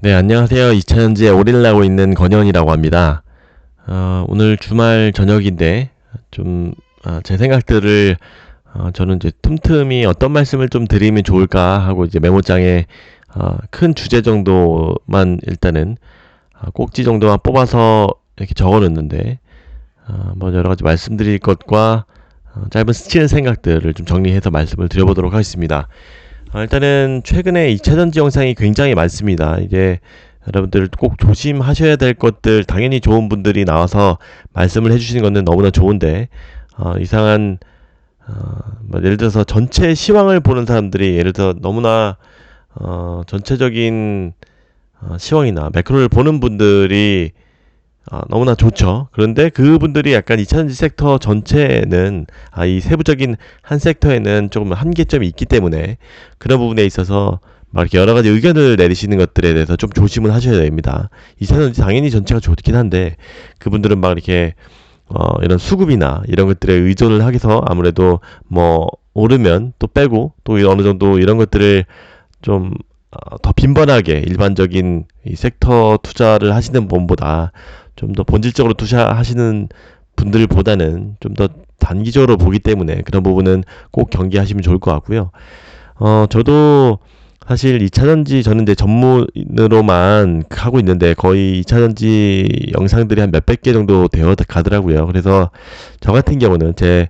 네, 안녕하세요. 2차전지에 오리를 하고 있는 권현이라고 합니다. 어, 오늘 주말 저녁인데, 좀, 아, 제 생각들을, 어, 저는 이제 틈틈이 어떤 말씀을 좀 드리면 좋을까 하고 이제 메모장에, 어, 큰 주제 정도만 일단은, 아, 꼭지 정도만 뽑아서 이렇게 적어 놓는데, 어, 뭐 여러 가지 말씀드릴 것과, 어, 짧은 스치는 생각들을 좀 정리해서 말씀을 드려보도록 하겠습니다. 아, 일단은 최근에 2차전지 영상이 굉장히 많습니다. 이게 여러분들 꼭 조심하셔야 될 것들 당연히 좋은 분들이 나와서 말씀을 해주시는 것은 너무나 좋은데 어, 이상한 어, 뭐 예를 들어서 전체 시황을 보는 사람들이 예를 들어 너무나 어, 전체적인 어, 시황이나 매크로를 보는 분들이 아, 너무나 좋죠. 그런데 그분들이 약간 2차전지 섹터 전체는 아, 이 세부적인 한 섹터에는 조금 한계점이 있기 때문에 그런 부분에 있어서 막 이렇게 여러 가지 의견을 내리시는 것들에 대해서 좀 조심을 하셔야 됩니다. 2차전지 당연히 전체가 좋긴 한데 그분들은 막 이렇게 어, 이런 수급이나 이런 것들에 의존을 하기서 아무래도 뭐 오르면 또 빼고 또 어느 정도 이런 것들을 좀 어, 더 빈번하게 일반적인 이 섹터 투자를 하시는 분보다 좀 더 본질적으로 투자하시는 분들보다는 좀 더 단기적으로 보기 때문에 그런 부분은 꼭 경계하시면 좋을 것 같고요. 어, 저도 사실 2차전지 저는 이제 전문으로만 하고 있는데 거의 2차전지 영상들이 한 몇백 개 정도 되어 가더라고요. 그래서 저 같은 경우는 제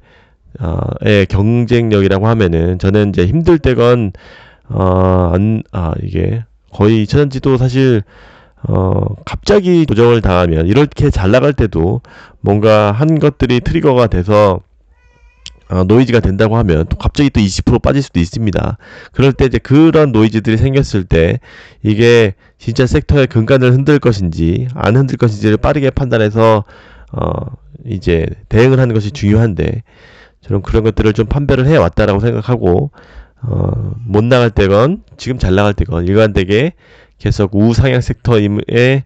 어, 의 경쟁력이라고 하면은 저는 이제 힘들 때건 어, 안, 아, 이게 거의 2차전지도 사실 어, 갑자기 조정을 당하면 이렇게 잘 나갈 때도 뭔가 한 것들이 트리거가 돼서 어, 노이즈가 된다고 하면 또 갑자기 또 20% 빠질 수도 있습니다. 그럴 때 이제 그런 노이즈들이 생겼을 때 이게 진짜 섹터의 근간을 흔들 것인지 안 흔들 것인지를 빠르게 판단해서 어, 이제 대응을 하는 것이 중요한데 저는 그런 것들을 좀 판별을 해 왔다라고 생각하고 어, 못 나갈 때건 지금 잘 나갈 때건 일관되게 계속 우상향 섹터임에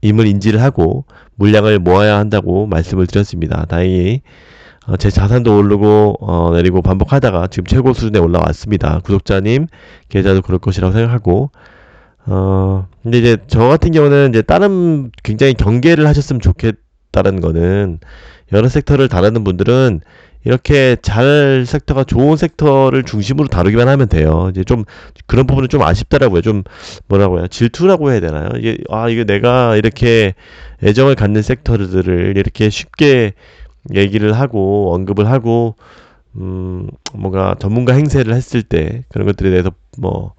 임을 인지를 하고 물량을 모아야 한다고 말씀을 드렸습니다. 다행히 어, 제 자산도 오르고 어, 내리고 반복하다가 지금 최고 수준에 올라왔습니다. 구독자님 계좌도 그럴 것이라고 생각하고 어 근데 이제 저 같은 경우는 이제 다른 굉장히 경계를 하셨으면 좋겠다는 거는 여러 섹터를 다루는 분들은 이렇게 잘 섹터가 좋은 섹터를 중심으로 다루기만 하면 돼요. 이제 좀 그런 부분은 좀 아쉽더라고요. 좀 뭐라고 해야 질투라고 해야 되나요? 이게 아 이게 내가 이렇게 애정을 갖는 섹터들을 이렇게 쉽게 얘기를 하고 언급을 하고 음 뭔가 전문가 행세를 했을 때 그런 것들에 대해서 뭐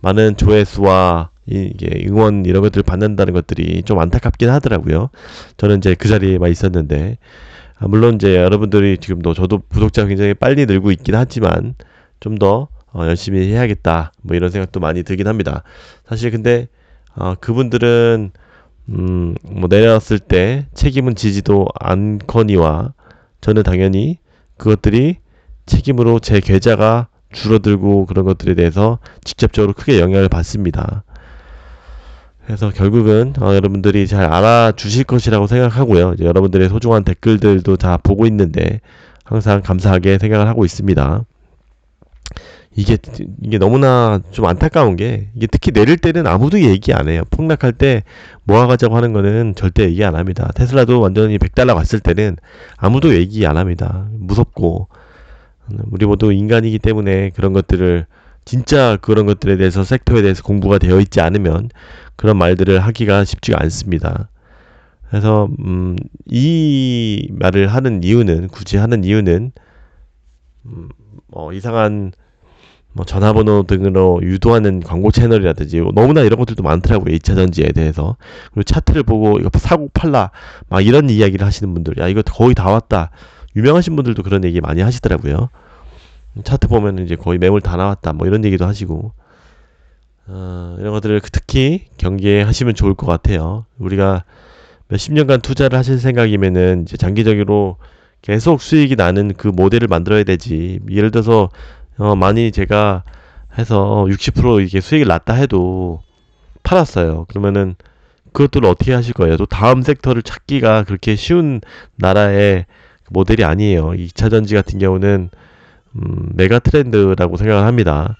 많은 조회수와 이게 응원 이런 것들을 받는다는 것들이 좀 안타깝긴 하더라고요. 저는 이제 그 자리에만 있었는데 아, 물론 이제 여러분들이 지금도 저도 구독자 굉장히 빨리 늘고 있긴 하지만 좀더 어, 열심히 해야겠다 뭐 이런 생각도 많이 들긴 합니다. 사실 근데 어, 그분들은 음, 뭐 내려왔을 때 책임은 지지도 않거니와 저는 당연히 그것들이 책임으로 제 계좌가 줄어들고 그런 것들에 대해서 직접적으로 크게 영향을 받습니다. 그래서 결국은 어, 여러분들이 잘 알아주실 것이라고 생각하고요. 이제 여러분들의 소중한 댓글들도 다 보고 있는데 항상 감사하게 생각을 하고 있습니다. 이게 이게 너무나 좀 안타까운 게 이게 특히 내릴 때는 아무도 얘기 안 해요. 폭락할 때 모아가자고 하는 거는 절대 얘기 안 합니다. 테슬라도 완전히 100달러 갔을 때는 아무도 얘기 안 합니다. 무섭고 우리 모두 인간이기 때문에 그런 것들을 진짜 그런 것들에 대해서 섹터에 대해서 공부가 되어 있지 않으면 그런 말들을 하기가 쉽지가 않습니다. 그래서 음, 이 말을 하는 이유는 굳이 하는 이유는 음, 뭐 이상한 뭐 전화번호 등으로 유도하는 광고 채널이라든지 너무나 이런 것들도 많더라고요. 2차 전지에 대해서. 그리고 차트를 보고 이거 사고 팔라 막 이런 이야기를 하시는 분들. 야, 이거 거의 다 왔다. 유명하신 분들도 그런 얘기 많이 하시더라고요. 차트 보면 이제 거의 매물 다 나왔다. 뭐 이런 얘기도 하시고. 어, 이런 것들을 특히 경계하시면 좋을 것 같아요. 우리가 몇십 년간 투자를 하실 생각이면은 이제 장기적으로 계속 수익이 나는 그 모델을 만들어야 되지. 예를 들어서 어, 많이 제가 해서 60% 이게 수익을 났다 해도 팔았어요. 그러면은 그것들을 어떻게 하실 거예요? 또 다음 섹터를 찾기가 그렇게 쉬운 나라의 모델이 아니에요. 2차 전지 같은 경우는 음, 메가 트렌드라고 생각을 합니다.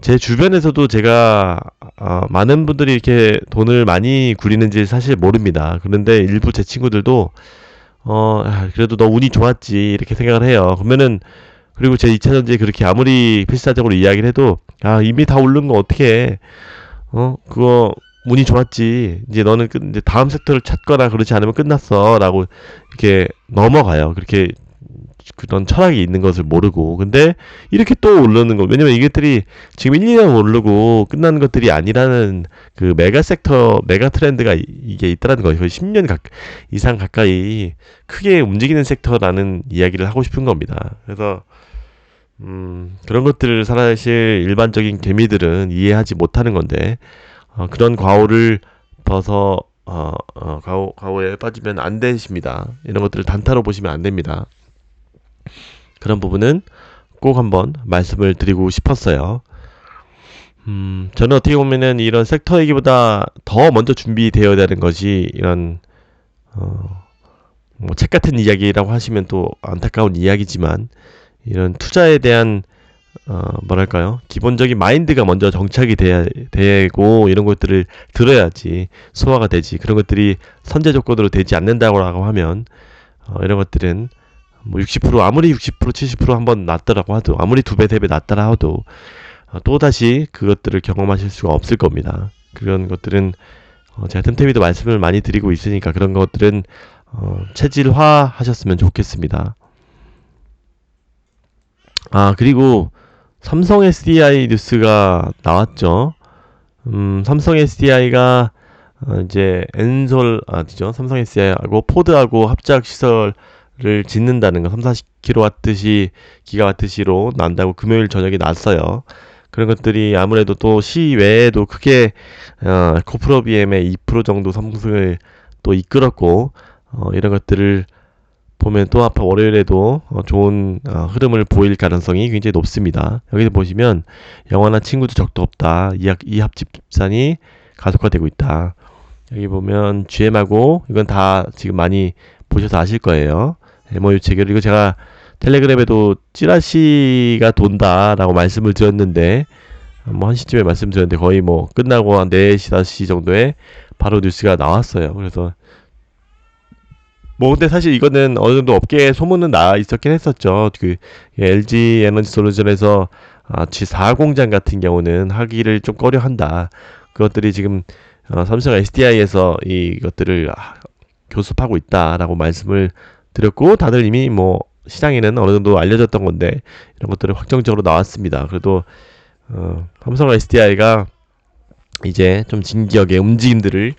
제 주변에서도 제가 어, 많은 분들이 이렇게 돈을 많이 굴리는지 사실 모릅니다. 그런데 일부 제 친구들도 어 아, 그래도 너 운이 좋았지 이렇게 생각을 해요. 그러면은 그리고 제 2차 전지에 그렇게 아무리 필사적으로 이야기를 해도 아 이미 다 오른 거 어떻게 어 그거 운이 좋았지 이제 너는 끝 이제 다음 섹터를 찾거나 그렇지 않으면 끝났어라고 이렇게 넘어가요. 그렇게 그런 철학이 있는 것을 모르고 근데 이렇게 또 오르는 거 왜냐면 이것들이 지금 1, 2년 오르고 끝나는 것들이 아니라는 그 메가 섹터 메가 트렌드가 이- 이게 있다라는 거예요. 거의 10년 가, 이상 가까이 크게 움직이는 섹터라는 이야기를 하고 싶은 겁니다. 그래서 음, 그런 것들을 사실 일반적인 개미들은 이해하지 못하는 건데 어, 그런 과오를 벗어 어, 어, 과오, 과오에 빠지면 안 되십니다. 이런 것들을 단타로 보시면 안 됩니다. 그런 부분은 꼭 한번 말씀을 드리고 싶었어요. 음, 저는 어떻게 보면은 이런 섹터 얘기보다 더 먼저 준비되어야 되는 것이 이런 어, 뭐 책 같은 이야기라고 하시면 또 안타까운 이야기지만 이런 투자에 대한 어, 뭐랄까요? 기본적인 마인드가 먼저 정착이 돼야 되고 이런 것들을 들어야지 소화가 되지. 그런 것들이 선제 조건으로 되지 않는다고 하면 어, 이런 것들은 뭐 60% 아무리 60% 70% 한번 낮더라고 하도 아무리 두 배 세 배 낮더라 하도 어, 또 다시 그것들을 경험하실 수가 없을 겁니다. 그런 것들은 어, 제가 틈틈이도 말씀을 많이 드리고 있으니까 그런 것들은 어, 체질화 하셨으면 좋겠습니다. 아 그리고 삼성 SDI 뉴스가 나왔죠. 음, 삼성 SDI가 어, 이제 엔솔 아니죠. 삼성 SDI하고 포드하고 합작 시설 을 짓는다는 거 3, 40kW 기가와트시로 난다고 금요일 저녁에 났어요. 그런 것들이 아무래도 또 시외에도 크게 어, 코프로 BM의 2% 정도 상승을 또 이끌었고 어, 이런 것들을 보면 또 아파 월요일에도 어, 좋은 어, 흐름을 보일 가능성이 굉장히 높습니다. 여기 보시면 영원한 친구도 적도 없다. 이합, 이합 집 산이 가속화되고 있다. 여기 보면 GM하고 이건 다 지금 많이 보셔서 아실 거예요. MOU 체결 이거 제가 텔레그램에도 찌라시가 돈다라고 말씀을 드렸는데 뭐 1시쯤에 말씀드렸는데 거의 뭐 끝나고 한 4시, 5시 정도에 바로 뉴스가 나왔어요. 그래서 뭐 근데 사실 이거는 어느 정도 업계에 소문은 나 있었긴 했었죠. 그 LG 에너지 솔루션에서 아, G4 공장 같은 경우는 하기를 좀 꺼려 한다. 그것들이 지금 어, 삼성 SDI에서 이것들을 아, 교습하고 있다라고 말씀을 드렸고 다들 이미 뭐 시장에는 어느 정도 알려졌던 건데 이런 것들이 확정적으로 나왔습니다. 그래도 어, 삼성 SDI가 이제 좀 진기하게 움직임들을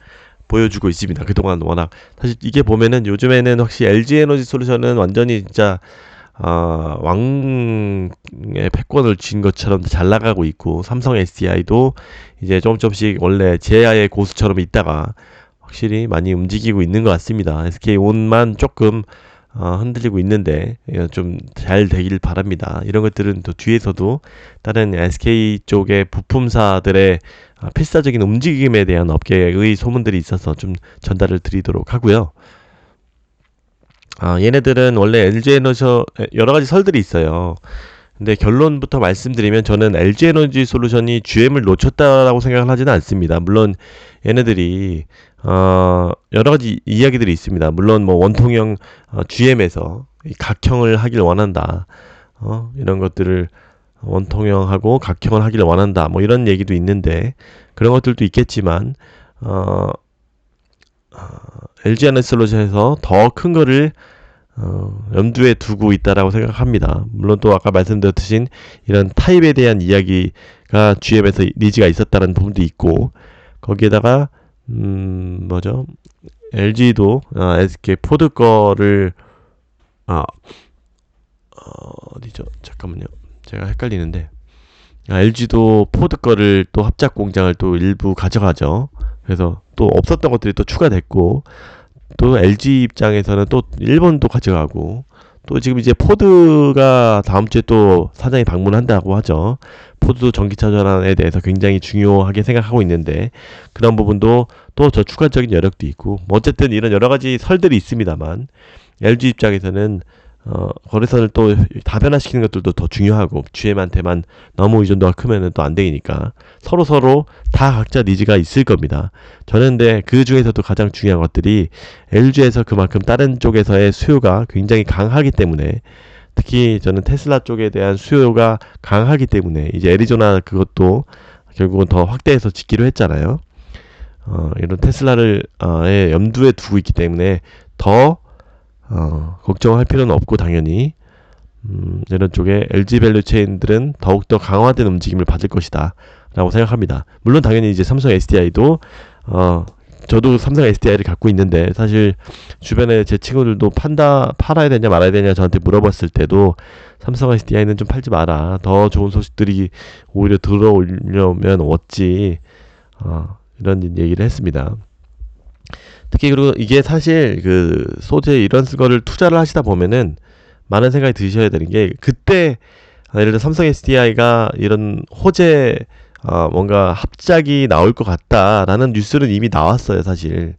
보여주고 있습니다. 그동안 워낙 사실 이게 보면은 요즘에는 확실히 LG 에너지 솔루션은 완전히 진짜 어, 왕의 패권을 쥔 것처럼 잘 나가고 있고 삼성 SDI도 이제 조금 조금씩 원래 제야의 고수처럼 있다가 확실히 많이 움직이고 있는 것 같습니다. SK온만 조금 어, 흔들리고 있는데 좀 잘 되길 바랍니다. 이런 것들은 또 뒤에서도 다른 SK 쪽의 부품사들의 아, 필사적인 움직임에 대한 업계의 소문들이 있어서 좀 전달을 드리도록 하고요. 아, 얘네들은 원래 LG 에너지 여러 가지 설들이 있어요. 근데 결론부터 말씀드리면 저는 LG 에너지 솔루션이 GM을 놓쳤다라고 생각을 하지는 않습니다. 물론 얘네들이 어, 여러 가지 이야기들이 있습니다. 물론 뭐 원통형 어, GM에서 각형을 하길 원한다. 어, 이런 것들을 원통형하고 각형을 하기를 원한다. 뭐 이런 얘기도 있는데 그런 것들도 있겠지만 어, 어 LG 에너지 솔루션에서 더 큰 거를 어, 염두에 두고 있다라고 생각합니다. 물론 또 아까 말씀드렸듯이 이런 타입에 대한 이야기가 GM에서 니즈가 있었다는 부분도 있고 거기에다가 음 뭐죠? LG도 아, SK 포드 거를 아 어, 어디죠? 잠깐만요. 제가 헷갈리는데 아, LG도 포드 거를 또 합작 공장을 또 일부 가져가죠. 그래서 또 없었던 것들이 또 추가됐고 또 LG 입장에서는 또 일본도 가져가고 또 지금 이제 포드가 다음 주에 또 사장이 방문한다고 하죠. 포드도 전기차 전환에 대해서 굉장히 중요하게 생각하고 있는데 그런 부분도 또 저 추가적인 여력도 있고 뭐 어쨌든 이런 여러 가지 설들이 있습니다만 LG 입장에서는 어, 거래선을 또 다변화시키는 것들도 더 중요하고 GM한테만 너무 의존도가 크면은 또 안 되니까 서로 서로 다 각자 니즈가 있을 겁니다. 저는 근데 그 중에서도 가장 중요한 것들이 LG에서 그만큼 다른 쪽에서의 수요가 굉장히 강하기 때문에 특히 저는 테슬라 쪽에 대한 수요가 강하기 때문에 이제 애리조나 그것도 결국은 더 확대해서 짓기로 했잖아요. 어, 이런 테슬라를 어, 에 염두에 두고 있기 때문에 더 어, 걱정할 필요는 없고 당연히 음, 이런 쪽에 LG 밸류 체인들은 더욱더 강화된 움직임을 받을 것이다 라고 생각합니다. 물론 당연히 이제 삼성 SDI도 어, 저도 삼성 SDI를 갖고 있는데 사실 주변에 제 친구들도 판다 팔아야 되냐 말아야 되냐 저한테 물어봤을 때도 삼성 SDI는 좀 팔지 마라. 더 좋은 소식들이 오히려 들어오려면 어찌 어, 이런 얘기를 했습니다. 특히 그리고 이게 사실 그 소재 이런 거를 투자를 하시다 보면은 많은 생각이 드셔야 되는 게 그때 아, 예를 들어 삼성 SDI가 이런 호재 어, 뭔가 합작이 나올 것 같다라는 뉴스는 이미 나왔어요 사실.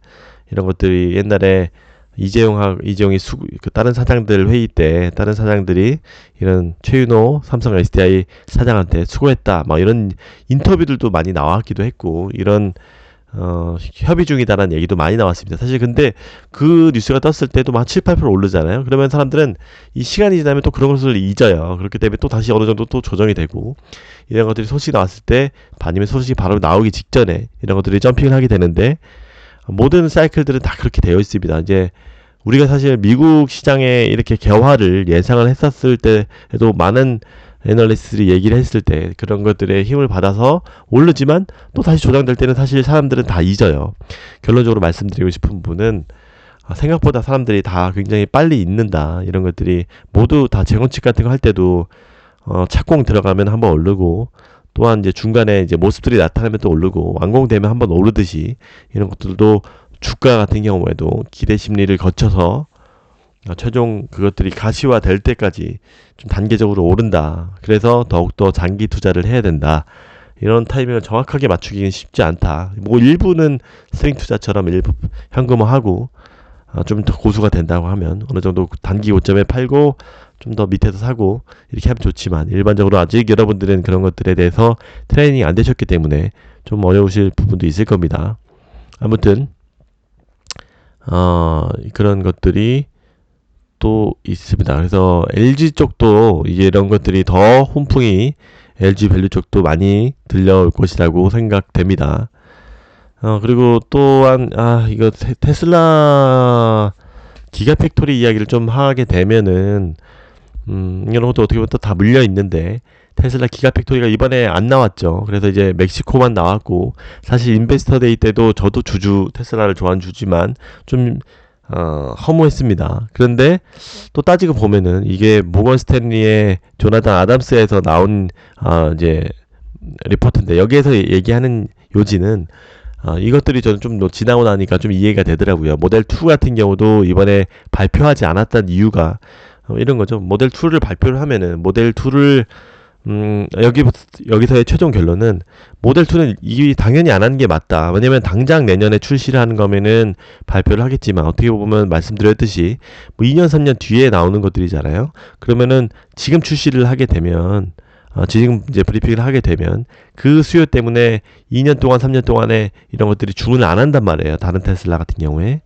이런 것들이 옛날에 이재용하 이재용이 수, 그 다른 사장들 회의 때 다른 사장들이 이런 최윤호 삼성 SDI 사장한테 수고했다 막 이런 인터뷰들도 많이 나왔기도 했고 이런 어, 협의 중이다라는 얘기도 많이 나왔습니다. 사실 근데 그 뉴스가 떴을 때도 막 7, 8% 오르잖아요. 그러면 사람들은 이 시간이 지나면 또 그런 것을 잊어요. 그렇기 때문에 또 다시 어느 정도 또 조정이 되고 이런 것들이 소식이 나왔을 때 반이면 소식이 바로 나오기 직전에 이런 것들이 점핑을 하게 되는데 모든 사이클들은 다 그렇게 되어 있습니다. 이제 우리가 사실 미국 시장에 이렇게 개화를 예상을 했었을 때에도 많은 애널리스트들이 얘기를 했을 때 그런 것들의 힘을 받아서 오르지만 또 다시 조정될 때는 사실 사람들은 다 잊어요. 결론적으로 말씀드리고 싶은 부분은 아, 생각보다 사람들이 다 굉장히 빨리 잊는다. 이런 것들이 모두 다 재건축 같은 거 할 때도 어, 착공 들어가면 한번 오르고 또한 이제 중간에 이제 모습들이 나타나면 또 오르고 완공되면 한번 오르듯이 이런 것들도 주가 같은 경우에도 기대 심리를 거쳐서 어, 최종 그것들이 가시화 될 때까지 좀 단계적으로 오른다. 그래서 더욱더 장기 투자를 해야 된다. 이런 타이밍을 정확하게 맞추기는 쉽지 않다. 뭐 일부는 스윙 투자처럼 일부 현금화하고 어, 좀더 고수가 된다고 하면 어느 정도 단기 고점에 팔고 좀 더 밑에서 사고 이렇게 하면 좋지만 일반적으로 아직 여러분들은 그런 것들에 대해서 트레이닝 안 되셨기 때문에 좀 어려우실 부분도 있을 겁니다. 아무튼 어, 그런 것들이 또 있습니다. 그래서 LG 쪽도 이제 이런 것들이 더 훈풍이 LG 밸류 쪽도 많이 들려올 것이라고 생각됩니다. 어, 그리고 또한, 아, 이거 테, 슬라 기가 팩토리 이야기를 좀 하게 되면은, 음, 이런 것도 어떻게 보면 또 다 물려 있는데, 테슬라 기가 팩토리가 이번에 안 나왔죠. 그래서 이제 멕시코만 나왔고, 사실 인베스터 데이 때도 저도 주주, 테슬라를 좋아하는 주지만, 좀 어, 허무했습니다. 그런데 또 따지고 보면은 이게 모건 스탠리의 조나단 아담스에서 나온 어, 이제 리포트인데 여기에서 얘기하는 요지는 어, 이것들이 저는 좀 지나고 나니까 좀 이해가 되더라고요. 모델 2 같은 경우도 이번에 발표하지 않았던 이유가 어, 이런 거죠. 모델 2를 발표를 하면은 모델 2를 음, 여기, 여기서의 최종 결론은 모델 2는 이 당연히 안 하는 게 맞다. 왜냐면 당장 내년에 출시를 하는 거면은 발표를 하겠지만 어떻게 보면 말씀드렸듯이 뭐 2년, 3년 뒤에 나오는 것들이잖아요. 그러면은 지금 출시를 하게 되면 어, 지금 이제 브리핑을 하게 되면 그 수요 때문에 2년 동안, 3년 동안에 이런 것들이 주문을 안 한단 말이에요. 다른 테슬라 같은 경우에.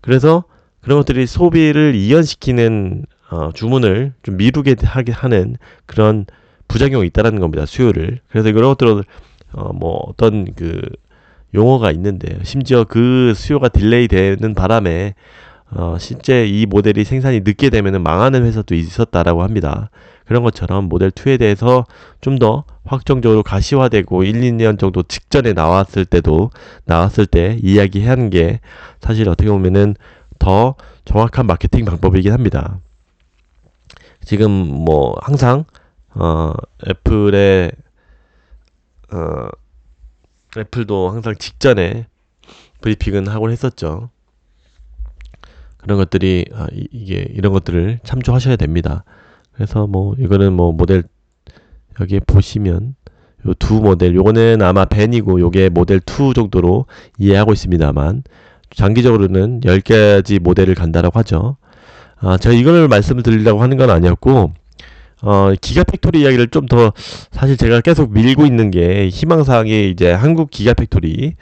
그래서 그런 것들이 소비를 이연시키는 어, 주문을 좀 미루게 하게 하는 그런 부작용이 있다라는 겁니다. 수요를. 그래서 그런 것들은 어, 뭐 어떤 그 용어가 있는데 심지어 그 수요가 딜레이 되는 바람에 어, 실제 이 모델이 생산이 늦게 되면은 망하는 회사도 있었다라고 합니다. 그런 것처럼 모델 2에 대해서 좀 더 확정적으로 가시화되고 1, 2년 정도 직전에 나왔을 때도 나왔을 때 하는 게 사실 어떻게 보면은 더 정확한 마케팅 방법이긴 합니다. 지금 뭐 항상 어, 애플의 어, 애플도 항상 직전에 브리핑은 하곤 했었죠. 그런 것들이 아, 이, 게 이런 것들을 참조하셔야 됩니다. 그래서 뭐 이거는 뭐 모델 여기에 보시면 요 두 모델 요거는 아마 벤이고 요게 모델 2 정도로 이해하고 있습니다만 장기적으로는 10가지 모델을 간다라고 하죠. 아, 제가 이걸 말씀을 드리려고 하는 건 아니었고, 어, 기가팩토리 이야기를 좀 더, 사실 제가 계속 밀고 있는 게 희망사항이 이제 한국 기가팩토리,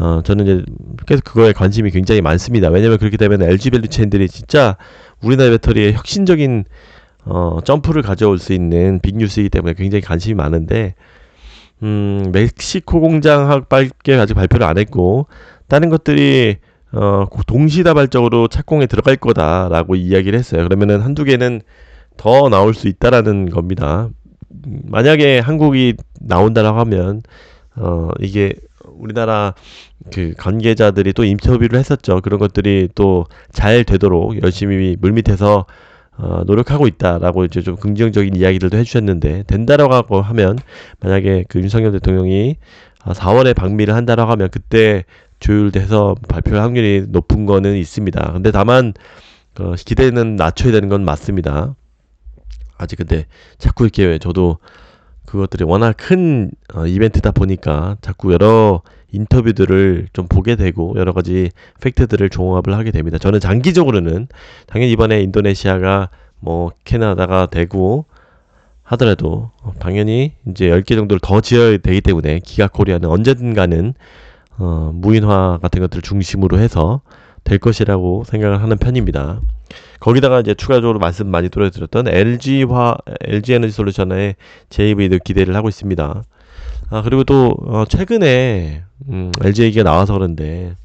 어, 저는 이제 계속 그거에 관심이 굉장히 많습니다. 왜냐면 그렇게 되면 LG 밸류 체인들이 진짜 우리나라 배터리에 혁신적인 어, 점프를 가져올 수 있는 빅뉴스이기 때문에 굉장히 관심이 많은데, 음, 멕시코 공장밖에 아직 발표를 안 했고, 다른 것들이 어, 동시다발적으로 착공에 들어갈 거다라고 이야기를 했어요. 그러면은 한두 개는 더 나올 수 있다라는 겁니다. 음, 만약에 한국이 나온다라고 하면 어, 이게 우리나라 그 관계자들이 또 인터뷰를 했었죠. 그런 것들이 또 잘 되도록 열심히 물밑에서 어, 노력하고 있다라고 이제 좀 긍정적인 이야기들도 해주셨는데 된다라고 하면 만약에 그 윤석열 대통령이 4월에 방미를 한다라고 하면 그때 조율돼서 발표할 확률이 높은 거는 있습니다. 근데 다만 어, 기대는 낮춰야 되는 건 맞습니다. 아직 근데 자꾸 이렇게 저도 그것들이 워낙 큰 어, 이벤트다 보니까 자꾸 여러 인터뷰들을 좀 보게 되고 여러 가지 팩트들을 종합을 하게 됩니다. 저는 장기적으로는 당연히 이번에 인도네시아가 뭐 캐나다가 되고 하더라도 당연히 이제 10개 정도를 더 지어야 되기 때문에 기가 코리아는 언제든가는 어, 무인화 같은 것들을 중심으로 해서 될 것이라고 생각을 하는 편입니다. 거기다가 이제 추가적으로 말씀 많이 들어드렸던 LG화, LG 에너지 솔루션의 JV도 기대를 하고 있습니다. 아, 그리고 또, 어, 최근에, 음, LG 얘기가 나와서 그런데,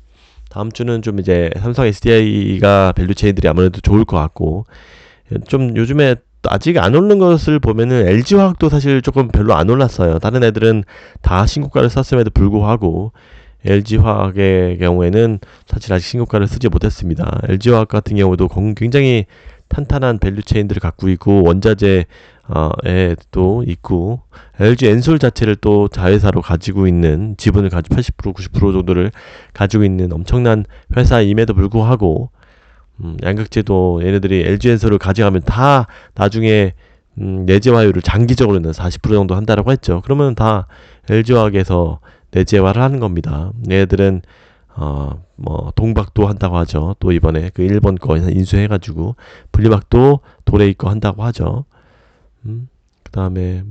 다음 주는 좀 이제 삼성 SDI가 밸류 체인들이 아무래도 좋을 것 같고, 좀 요즘에 아직 안 오르는 것을 보면은 LG 화학도 사실 조금 별로 안 올랐어요. 다른 애들은 다 신고가를 썼음에도 불구하고, LG화학의 경우에는 사실 아직 신고가를 쓰지 못했습니다. LG화학 같은 경우도 굉장히 탄탄한 밸류 체인들을 갖고 있고 원자재에도 있고 LG 엔솔 자체를 또 자회사로 가지고 있는 지분을 가지고 80% 90% 정도를 가지고 있는 엄청난 회사임에도 불구하고 음, 양극재도 얘네들이 LG 엔솔을 가져가면 다 나중에 음, 내재화율을 장기적으로는 40% 정도 한다라고 했죠. 그러면 다 LG화학에서 내재화를 하는 겁니다. 얘들은 어, 뭐 동박도 한다고 하죠. 또 이번에 그 일본 거 인수해가지고 분리막도 도레이 거 한다고 하죠. 음, 그 다음에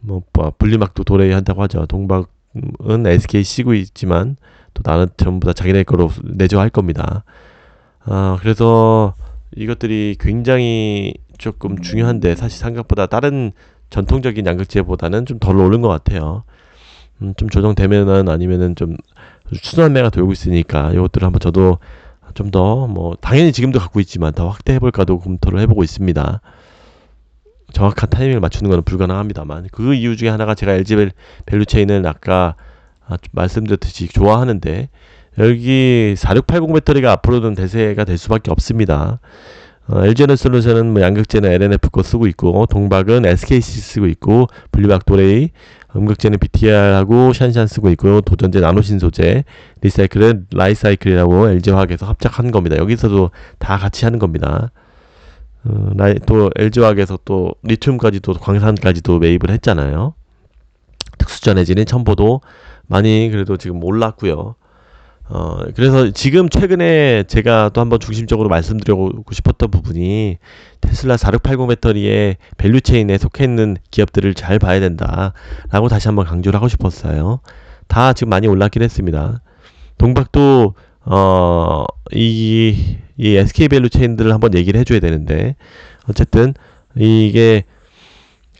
뭐, 뭐 분리막도 도레이 한다고 하죠. 동박은 SK 쓰고 있지만 또 나는 전부 다 자기네 거로 내조할 겁니다. 아 그래서 이것들이 굉장히 조금 중요한데 사실 생각보다 다른 전통적인 양극재보다는 좀 덜 오른 것 같아요. 음, 좀 조정되면은 아니면은 좀 추산매가 돌고 있으니까 이것들을 한번 저도 좀 더 뭐 당연히 지금도 갖고 있지만 더 확대해 볼까도 검토를 해보고 있습니다. 정확한 타이밍을 맞추는 것은 불가능합니다만 그 이유 중에 하나가 제가 LG 밸류 체인을 아까 아, 말씀드렸듯이 좋아하는데 여기 4680 배터리가 앞으로는 대세가 될 수밖에 없습니다. 어, LG에너솔루션은 뭐 양극재는 LNF 거 쓰고 있고 동박은 SKC 쓰고 있고 분리막 도레이 음극재는 BTR하고 샨샨 쓰고 있고요. 도전제 나노신 소재, 리사이클은 라이사이클이라고 LG화학에서 합작한 겁니다. 여기서도 다 같이 하는 겁니다. 어, 라이, 또 LG화학에서 또 리튬까지도 광산까지도 매입을 했잖아요. 특수전해지는 첨보도 많이 그래도 지금 올랐고요. 어, 그래서 지금 최근에 제가 또 한번 중심적으로 말씀드리고 싶었던 부분이 테슬라 4680 배터리의 밸류체인에 속해 있는 기업들을 잘 봐야 된다. 라고 다시 한번 강조를 하고 싶었어요. 다 지금 많이 올랐긴 했습니다. 동박도, 어, 이, 이 SK 밸류체인들을 한번 얘기를 해줘야 되는데, 어쨌든, 이게,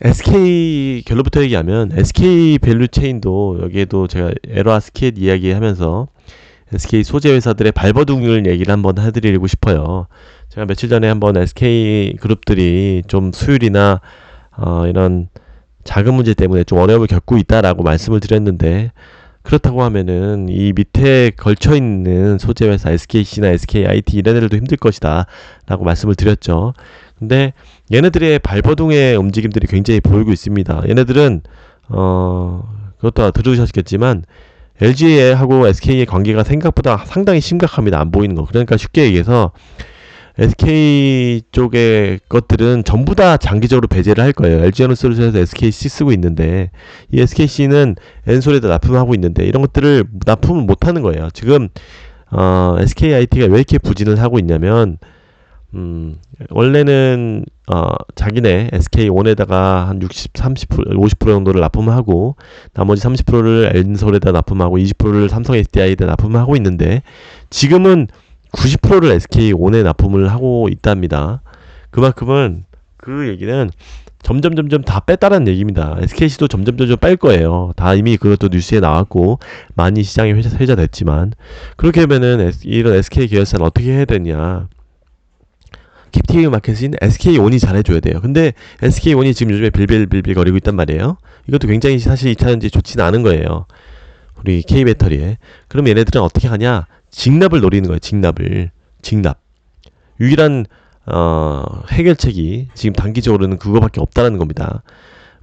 SK 결론부터 얘기하면 SK 밸류 체인도 여기에도 제가 에러 아스켓 이야기하면서 SK 소재 회사들의 발버둥을 얘기를 한번 해드리고 싶어요. 제가 며칠 전에 한번 SK 그룹들이 좀 수율이나 어, 이런 자금 문제 때문에 좀 어려움을 겪고 있다라고 말씀을 드렸는데 그렇다고 하면은 이 밑에 걸쳐 있는 소재 회사 SKC나 SKIT 이런 애들도 힘들 것이다라고 말씀을 드렸죠. 근데 얘네들의 발버둥의 움직임들이 굉장히 보이고 있습니다. 얘네들은 어 그것도 들으셨겠지만 LG하고 SK의 관계가 생각보다 상당히 심각합니다. 안 보이는 거. 그러니까 쉽게 얘기해서 SK 쪽의 것들은 전부 다 장기적으로 배제를 할 거예요. LG에너솔루션에서 SKC 쓰고 있는데 이 SKC는 엔솔에다 납품하고 있는데 이런 것들을 납품을 못 하는 거예요. 지금 어, SKIT가 왜 이렇게 부진을 하고 있냐면 음, 원래는 어, 자기네 SK1에다가 한 60, 30%, 50% 정도를 납품하고 나머지 30%를 엔솔에다 납품하고 20%를 삼성 SDI에다 납품하고 있는데 지금은 90%를 SK1에 납품을 하고 있답니다. 그만큼은 그 얘기는 점점 점점 다 뺐다는 얘기입니다. SKC도 점점 점점 뺄 거예요. 다 이미 그것도 뉴스에 나왔고 많이 시장에 회자, 회자됐지만 그렇게 되면은 이런 SK 계열사는 어떻게 해야 되냐? 캡티브 마켓인 SK온이 잘해줘야 돼요. 근데 SK온이 지금 요즘에 빌빌빌빌 거리고 있단 말이에요. 이것도 굉장히 사실 2차전지 좋지는 않은 거예요. 우리 K 배터리에. 그럼 얘네들은 어떻게 하냐? 직납을 노리는 거예요. 직납을. 직납. 유일한 어, 해결책이 지금 단기적으로는 그거밖에 없다라는 겁니다.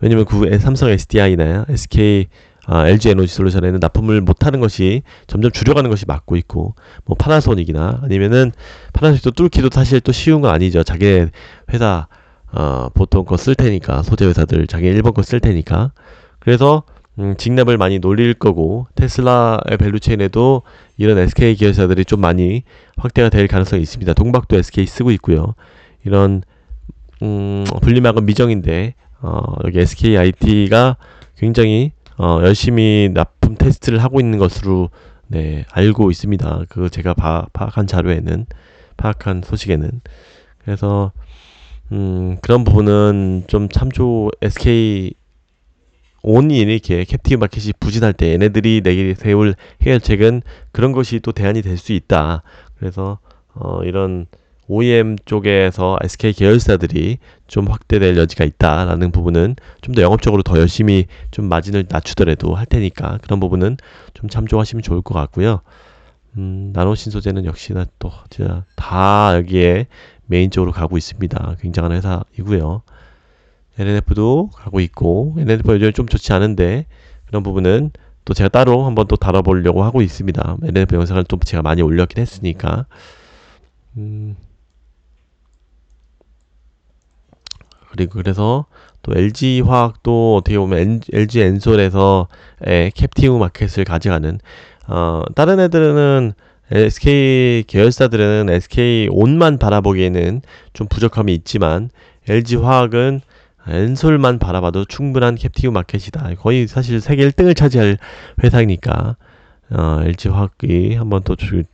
왜냐면 그 삼성 SDI나 SK 아, LG 에너지 솔루션에는 납품을 못하는 것이 점점 줄여가는 것이 맞고 있고 뭐 파나소닉이나 아니면은 파나소닉도 뚫기도 사실 또 쉬운 건 아니죠. 자기 회사 어, 보통 거 쓸 테니까 소재 회사들 자기 일본 거 쓸 테니까 그래서 음, 직납을 많이 놀릴 거고 테슬라의 밸류체인에도 이런 SK 기업사들이 좀 많이 확대가 될 가능성이 있습니다. 동박도 SK 쓰고 있고요. 이런 음, 분리막은 미정인데 어, 여기 SK IT가 굉장히 어, 열심히 납품 테스트를 하고 있는 것으로 네, 알고 있습니다. 그 제가 파, 파악한 자료에는 파악한 소식에는 그래서 음, 그런 부분은 좀 참조 SK 온이 이렇게 캡티브 마켓이 부진할 때 얘네들이 내게 세울 해결책은 그런 것이 또 대안이 될 수 있다. 그래서 어, 이런 OEM 쪽에서 SK 계열사들이 좀 확대될 여지가 있다라는 부분은 좀 더 영업적으로 더 열심히 좀 마진을 낮추더라도 할 테니까 그런 부분은 좀 참조하시면 좋을 것 같고요. 음, 나노 신소재는 역시나 또 진짜 다 여기에 메인적으로 가고 있습니다. 굉장한 회사이고요. NNF도 가고 있고 NNF 요즘 좀 좋지 않은데 그런 부분은 또 제가 따로 한번 또 다뤄보려고 하고 있습니다. NNF 영상을 또 제가 많이 올렸긴 했으니까 음, 그리고 그래서 또 LG 화학도 어떻게 보면 N- LG 엔솔에서 캡티브 마켓을 가져가는 어, 다른 애들은 SK 계열사들은 SK 온만 바라보기에는 좀 부족함이 있지만 LG 화학은 엔솔만 바라봐도 충분한 캡티브 마켓이다. 거의 사실 세계 1등을 차지할 회사이니까 어, LG 화학이 한번 또 주,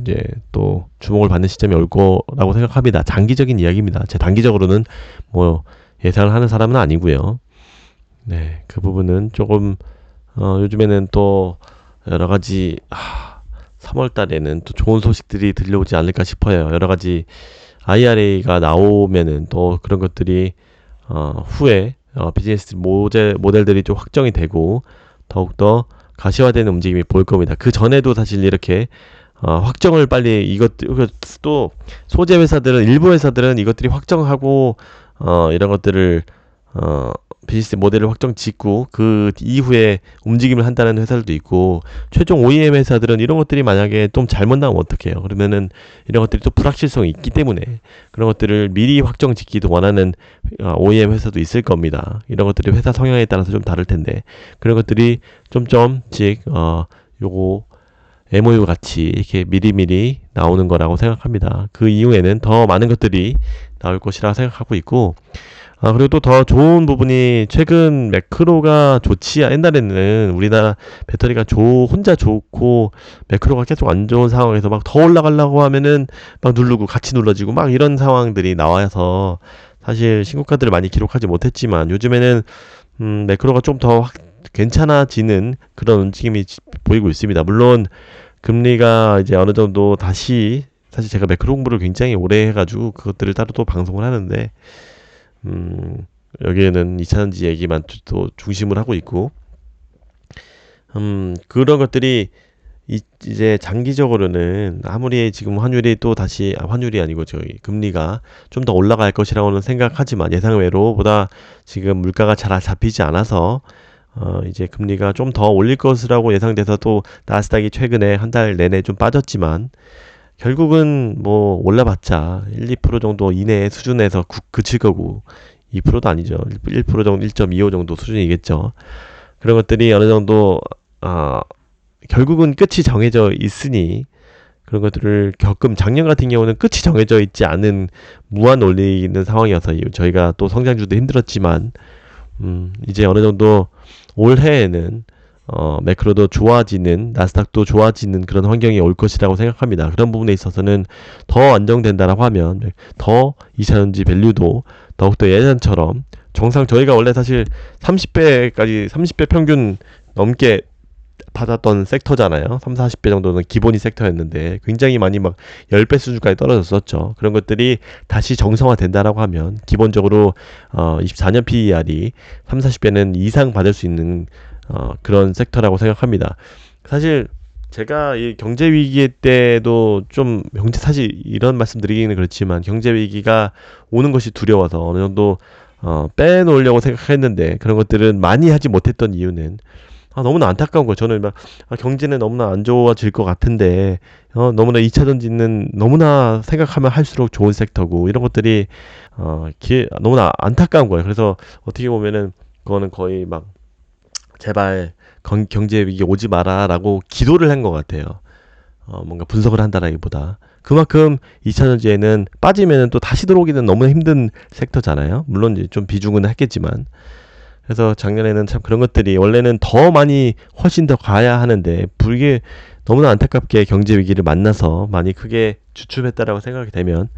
이제 또 주목을 받는 시점이 올 거라고 생각합니다. 장기적인 이야기입니다. 제 단기적으로는 뭐 예상을 하는 사람은 아니고요. 네, 그 부분은 조금 어, 요즘에는 또 여러 가지 아, 3월 달에는 또 좋은 소식들이 들려오지 않을까 싶어요. 여러 가지 IRA가 나오면은 또 그런 것들이 어, 후에 어, 비즈니스 모델, 모델들이 좀 확정이 되고 더욱더 가시화되는 움직임이 보일 겁니다. 그 전에도 사실 이렇게 어, 확정을 빨리 이것도 소재 회사들은 일부 회사들은 이것들이 확정하고 어, 이런 것들을 어, 비즈니스 모델을 확정 짓고 그 이후에 움직임을 한다는 회사들도 있고 최종 OEM 회사들은 이런 것들이 만약에 좀 잘못 나오면 어떡해요? 그러면은 이런 것들이 또 불확실성이 있기 때문에 그런 것들을 미리 확정 짓기도 원하는 어, OEM 회사도 있을 겁니다. 이런 것들이 회사 성향에 따라서 좀 다를 텐데 그런 것들이 좀 점씩 어 요거 MOU 같이 이렇게 미리미리 나오는 거라고 생각합니다. 그 이후에는 더 많은 것들이 나올 것이라 생각하고 있고 아, 그리고 또 더 좋은 부분이 최근 매크로가 좋지 옛날에는 우리나라 배터리가 좋 혼자 좋고 매크로가 계속 안 좋은 상황에서 막 더 올라가려고 하면은 막 누르고 같이 눌러지고 막 이런 상황들이 나와서 사실 신고가들을 많이 기록하지 못했지만 요즘에는 음, 매크로가 좀 더 괜찮아지는 그런 움직임이 지- 보이고 있습니다. 물론 금리가 이제 어느 정도 다시 사실 제가 매크로 공부를 굉장히 오래 해가지고 그것들을 따로 또 방송을 하는데 음, 여기에는 2차전지 얘기만 주- 또 중심을 하고 있고, 음, 그런 것들이 이, 이제 장기적으로는 아무리 지금 환율이 또 다시, 아, 환율이 아니고 저기 금리가 좀 더 올라갈 것이라고는 생각하지만 예상외로 보다 지금 물가가 잘 잡히지 않아서 어, 이제 금리가 좀 더 올릴 것이라고 예상돼서 또 나스닥이 최근에 한 달 내내 좀 빠졌지만 결국은 뭐 올라봤자 1, 2% 정도 이내의 수준에서 구- 그칠 거고 2%도 아니죠. 1% 정도, 1.25 정도 수준이겠죠. 그런 것들이 어느 정도 아 결국은 끝이 정해져 있으니 그런 것들을 겪음 작년 같은 경우는 끝이 정해져 있지 않은 무한 올리는 상황이어서 이- 저희가 또 성장주도 힘들었지만 음, 이제 어느 정도 올해에는 어, 매크로도 좋아지는 나스닥도 좋아지는 그런 환경이 올 것이라고 생각합니다. 그런 부분에 있어서는 더 안정된다라고 하면 더 2차전지 밸류도 더욱더 예전처럼 정상 저희가 원래 사실 30배까지 30배 평균 넘게 받았던 섹터잖아요. 3, 40배 정도는 기본이 섹터였는데 굉장히 많이 막 10배 수준까지 떨어졌었죠. 그런 것들이 다시 정상화 된다라고 하면 기본적으로 어 24년 PER이 3, 40배는 이상 받을 수 있는 어 그런 섹터라고 생각합니다. 사실 제가 이 경제 위기 때도 좀 경제 사실 이런 말씀 드리기는 그렇지만 경제 위기가 오는 것이 두려워서 어느 정도 어 빼놓으려고 생각했는데 그런 것들은 많이 하지 못했던 이유는 아, 너무나 안타까운 거예요. 저는 막 아, 경제는 너무나 안 좋아질 것 같은데 어, 너무나 2차 전지는 너무나 생각하면 할수록 좋은 섹터고 이런 것들이 어, 기, 너무나 안타까운 거예요. 그래서 어떻게 보면은 그거는 거의 막 제발 건- 경제 위기 오지 마라라고 기도를 한 것 같아요. 어, 뭔가 분석을 한다라기보다 그만큼 2차 전지에는 빠지면은 또 다시 들어오기는 너무 힘든 섹터잖아요. 물론 이제 좀 비중은 했겠지만 그래서 작년에는 참 그런 것들이 원래는 더 많이 훨씬 더 가야 하는데 불게 너무나 안타깝게 경제 위기를 만나서 많이 크게 주춤했다라고 생각이 되면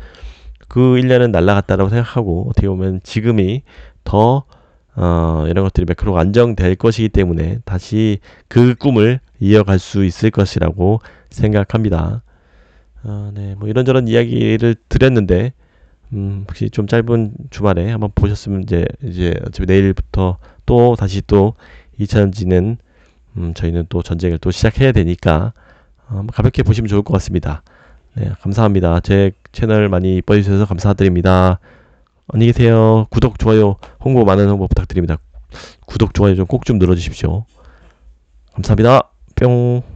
그 1년은 날라갔다라고 생각하고 어떻게 보면 지금이 더 어, 이런 것들이 매크로가 안정될 것이기 때문에 다시 그 꿈을 이어갈 수 있을 것이라고 생각합니다. 어, 네, 뭐 이런저런 이야기를 드렸는데 음, 혹시 좀 짧은 주말에 한번 보셨으면 이제 이제 어차피 내일부터 또 다시 또 2차전지는 음, 저희는 또 전쟁을 또 시작해야 되니까 어, 한번 가볍게 보시면 좋을 것 같습니다. 네, 감사합니다. 제 채널 많이 이뻐해 주셔서 감사드립니다. 안녕히 계세요. 구독, 좋아요, 홍보 많은 홍보 부탁드립니다. 구독, 좋아요 좀 꼭좀 눌러주십시오. 감사합니다. 뿅.